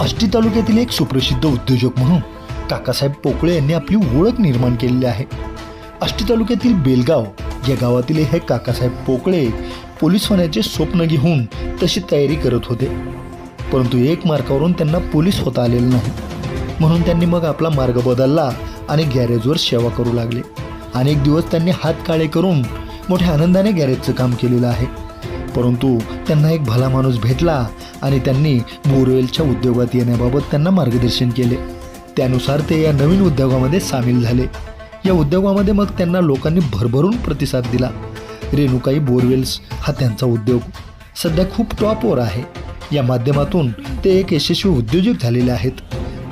आष्टी तालुक्यातील एक सुप्रसिद्ध उद्योजक म्हणून काकासाहेब पोकळे यांनी आपली ओळख निर्माण केलेली आहे. आष्टी तालुक्यातील बेलगाव या गावातील हे काकासाहेब पोकळे पोलीस होण्याचे स्वप्न घेऊन तशी तयारी करत होते. परंतु एक मार्कावरून त्यांना पोलीस होता आलेलं नाही. म्हणून त्यांनी मग आपला मार्ग बदलला आणि गॅरेजवर सेवा करू लागले. अनेक दिवस त्यांनी हात काळे करून मोठ्या आनंदाने गॅरेजचं काम केलेलं आहे. परंतु त्यांना एक भला माणूस भेटला आणि त्यांनी बोरवेलच्या उद्योगात येण्याबाबत त्यांना मार्गदर्शन केले. त्यानुसार ते या नवीन उद्योगामध्ये सामील झाले. या उद्योगामध्ये मग त्यांना लोकांनी भरभरून प्रतिसाद दिला. रेणुकाई बोरवेल्स हा त्यांचा उद्योग. सध्या खूप टॉपवर आहे. या माध्यमातून ते एक यशस्वी उद्योजक झालेले आहेत.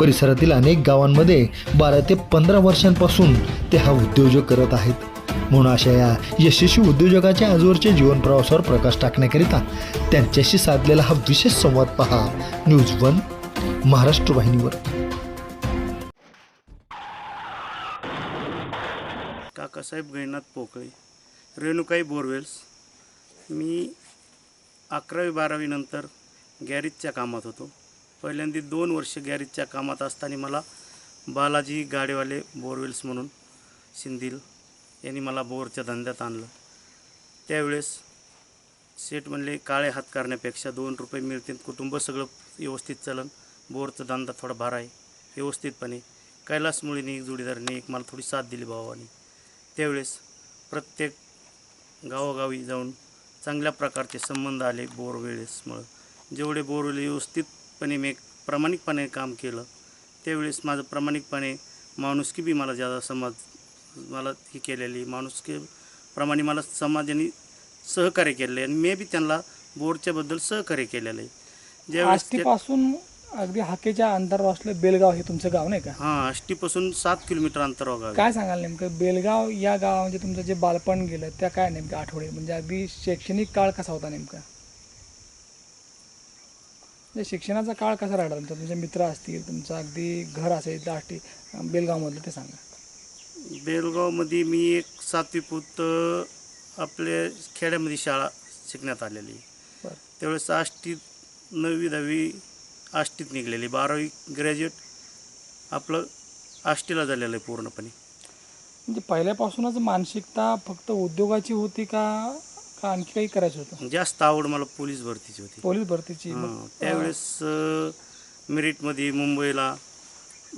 परिसरातील अनेक गावांमध्ये बारा ते पंधरा वर्षांपासून ते हा उद्योजक करत आहेत. म्हणून अशा या यशस्वी उद्योजकाच्या आजवरच्या जीवन प्रवासावर प्रकाश टाकण्याकरिता त्यांच्याशी साधलेला हा विशेष संवाद पहा. न्यूज वन महाराष्ट्र वाहिनीवर. काकासाहेब गैनाथ पोकळे रेणुकाई बोरवेल्स. मी अकरावी बारावीनंतर गॅरेजच्या कामात होतो. पहिल्यांदा दोन वर्ष गॅरेजच्या कामात असताना मला बालाजी गाडेवाले बोरवेल्स म्हणून शिंदील यांनी मला बोरच्या धंद्यात आणलं. त्यावेळेस सेठ म्हणले काळे हात करण्यापेक्षा दोन रुपये मिळतील. कुटुंब सगळं व्यवस्थित चलन. बोरचा धंदा थोडा भार आहे. व्यवस्थितपणे. कैलास मुळीने एक जोडीदाराने एक मला थोडी साथ दिली भावाने त्यावेळेस प्रत्येक गावोगावी जाऊन चांगल्या प्रकारचे संबंध आले बोरवेळेसमुळं जेवढे बोरवेल व्यवस्थितपणे मी प्रामाणिकपणे काम केलं त्यावेळेस माझं प्रामाणिकपणे माणुसकी बी मला ज्यादा समज मला ही केलेली. माणुसकी प्रमाणे मला समाजाने सहकार्य केलेलं आहे आणि मी बी त्यांना बोरच्याबद्दल सहकार्य केलेलं. आहे ज्यावेळेस आष्टीपासून अगदी हाकेच्या अंतरावर असलं बेलगाव हे तुमचं गाव नाही का? हां आष्टीपासून सात किलोमीटर अंतरावर गाव आहे. काय सांगाल नेमकं? बेलगाव या गावामध्ये तुमचं जे बालपण गेलं त्या काय नेमकं आठवडे म्हणजे अगदी शैक्षणिक काळ कसा होता नेमका? म्हणजे शिक्षणाचा काळ कसा राहिला तुमचा? तुमचे मित्र असतील तुमचं अगदी घर असेल आष्टी बेलगावमधलं ते सांगा. बेलगावमध्ये मी एक सातवी पुत आपल्या खेड्यामध्ये शाळा शिकण्यात आलेली. बरं. त्यावेळेस आष्टीत नववी दहावी आष्टीत निघलेली. बारावी ग्रॅज्युएट आपलं आष्टीला झालेलं आहे पूर्णपणे. म्हणजे पहिल्यापासूनच मानसिकता फक्त उद्योगाची होती का का आणखी काही करायचं होतं? जास्त आवड मला पोलीस भरतीची होती. पोलीस भरतीची. हां, त्यावेळेस अं, मेरिटमध्ये मुंबईला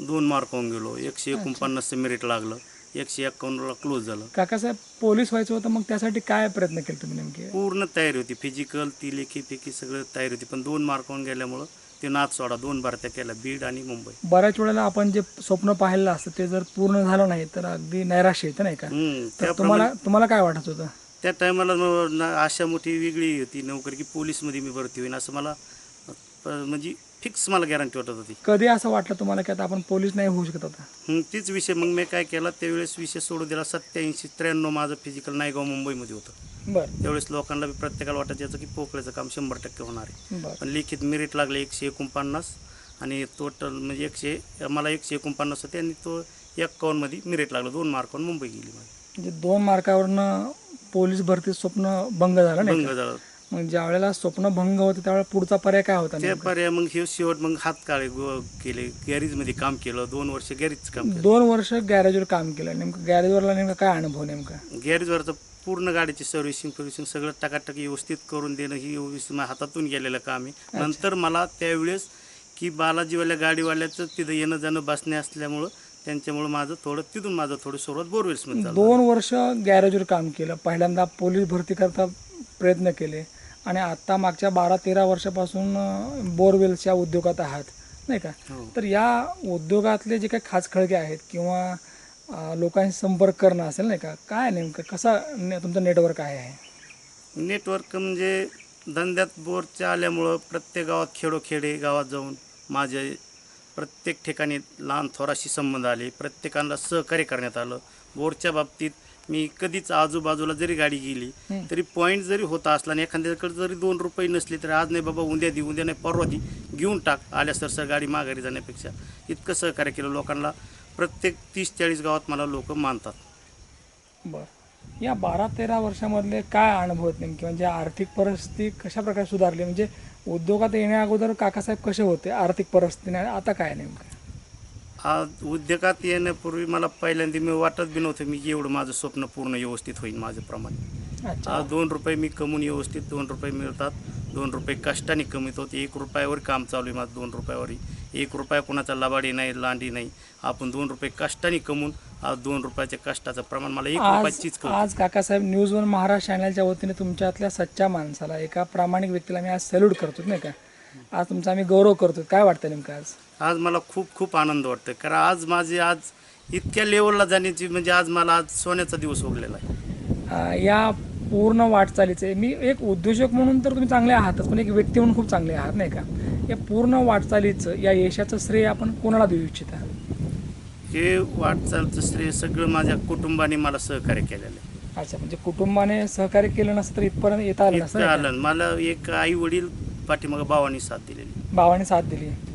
दोन मार्क होऊन गेलो. एकशे एकोणपन्नासचं मेरिट लागलं. एकशे एक्कावन्नला क्लोज झालं. काकासाहेब पोलीस व्हायचं होतं मग त्यासाठी काय प्रयत्न केले तुम्ही नेमके? पूर्ण तयारी होती. फिजिकल ती लेखी फेकी सगळं तयारी होती. पण दोन मार्क होऊन गेल्यामुळं ते नाच सोडा दोन भरत्या केल्या बीड आणि मुंबई. बऱ्याच वेळेला आपण जे स्वप्न पाहिलं असतं ते जर पूर्ण झालं नाही तर अगदी नैराश्य येतं नाही का? हम्म, तर त्याप्रमाणे तुम्हाला तुम्हाला काय वाटत होतं? त्या टायमाला आशा मोठी वेगळी होती. नोकरी की पोलीसमध्ये मी भरती होईन असं मला अ, म्हणजे फिक्स मला गॅरंटी वाटत होती. कधी असं वाटलं तुम्हाला की आता आपण पोलीस नाही होऊ शकत आता? हं, तीच विषय मग मी काय केला त्यावेळेस विषय सोडून दिला. सत्याऐंशी त्र्याण्णव माझं फिजिकल नायगाव मुंबईमध्ये होतं. बरं. त्यावेळेस लोकांना बी प्रत्येकाला वाटत याचं की पोकळ्याचं काम शंभर टक्के होणार आहे. बरं. पण लिखित मेरिट लागले एकशे एकोणपन्नास आणि टोटल म्हणजे एकशे मला एकशे एकोणपन्नास होते आणि तो एक्कावन्नमध्ये मेरिट लागलं. दोन मार्कावर मुंबई गेली माझी. म्हणजे दोन मार्कावरनं पोलीस भरती स्वप्न भंग झालं नाही भंग? झाला. मग ज्या वेळेला स्वप्न भंग होतं त्यावेळेला पुढचा पर्याय काय होता त्या नेमका? पर्याय मग हे शेवट मग हात काळे गो- केले गॅरेजमध्ये काम केलं दोन वर्ष गॅरेजचं काम केलं. दोन वर्ष गॅरेजवर काम केलं. नेमकं गॅरेजवरला नेमका काय अनुभव नेमका? गॅरेजवरचं पूर्ण गाडीची सर्व्हिसिंग सर्व्हिसिंग सगळं टकाटक व्यवस्थित करून देणं ही व्यवस्थित माझ्या हातातून गेलेलं काम आहे. नंतर मला त्यावेळेस की बालाजीवाल्या गाडीवाल्याचं तिथं येणं जाणं बसणे असल्यामुळं त्यांच्यामुळं माझं थोडं तिथून माझं थोडं सुरुवात बोरवेल्समध्ये झालं दोन वर्ष गॅरेजवर काम केलं. पहिल्यांदा पोलीस भरती करता प्रयत्न केले. आणि आता मागच्या बारा तेरा वर्षापासून अं, बोरवेल्सच्या उद्योगात आहात नाही का? हो. तर या उद्योगातले जे काही खाचखळगे आहेत किंवा लोकांशी संपर्क करणं असेल नाही का? काय नेमकं कसा ने तुमचं नेटवर्क काय आहे? नेटवर्क म्हणजे धंद्यात बोरच्या आल्यामुळं प्रत्येक गावात खेडोखेडे गावात जाऊन माझे प्रत्येक ठिकाणी लहान थोराशी संबंध आले प्रत्येकाला सहकार्य करण्यात आलं. बोरच्या बाबतीत मी कधीच आजूबाजूला जरी गाडी गेली. तरी पॉईंट जरी होता असला आणि एखाद्याकडे जरी दोन रुपये नसले तरी आज नाही बाबा उद्या दे उद्या नाही परवा दे घेऊन टाक आल्या सरसर गाडी माघारी जाण्यापेक्षा. इतकं सहकार्य केलं लोकांना. प्रत्येक तीस चाळीस गावात मला लोक मानतात. बरं. या बारा तेरा वर्षामधले काय अनुभव आहेत नेमके? म्हणजे आर्थिक परिस्थिती कशा प्रकारे सुधारली? म्हणजे उद्योगात येण्या अगोदर काकासाहेब कसे होते आर्थिक परिस्थितीने? आता काय नेमकं? आज उद्योगात येण्यापूर्वी मला पहिल्यांदा मी वाटत बी नव्हतं मी एवढं माझं स्वप्न पूर्ण व्यवस्थित होईल माझ्याप्रमाणे. अच्छा. आज दोन रुपये मी कमवून व्यवस्थित दोन रुपये मिळतात. दोन रुपये कष्टाने कमीत होते. एक रुपयावर काम चालू आहे माझं दोन रुपयावर. एक रुपया कोणाचा लबाडी नाही लांडी नाही. आपण दोन रुपये कष्टाने कमवून आज दोन रुपयाच्या कष्टाचं प्रमाण मला एक रुपयाचीच आज काकासाहेब न्यूज वन महाराष्ट्र चॅनलच्या वतीने तुमच्यातल्या सच्च्या माणसाला एका प्रामाणिक व्यक्तीला मी आज सॅल्यूट करतो नाही का? आज तुमचा आम्ही गौरव करतो. काय वाटतं नेमकं आज? आज मला खूप खूप आनंद वाटतो कारण आज माझे आज इतक्या लेवलला जाण्याची म्हणजे आज मला आज सोन्याचा दिवस उगलेला आहे. अं, या पूर्ण वाटचालीचे मी एक उद्योजक म्हणून तर तुम्ही चांगले आहातच पण एक व्यक्ती म्हणून खूप चांगले आहात नाही का? या पूर्ण वाटचालीचं या यशाचं श्रेय आपण कोणाला देऊ इच्छिता? हे वाटचालचं श्रेय सगळं माझ्या कुटुंबाने मला सहकार्य केलेलं आहे. अच्छा म्हणजे कुटुंबाने सहकार्य केलं नसतं तर इथपर्यंत येता आलं नसतं इतकं नाही का? आलं. मला एक आई वडील पाठीमागं भावानी साथ दिलेली. भावाने साथ दिली.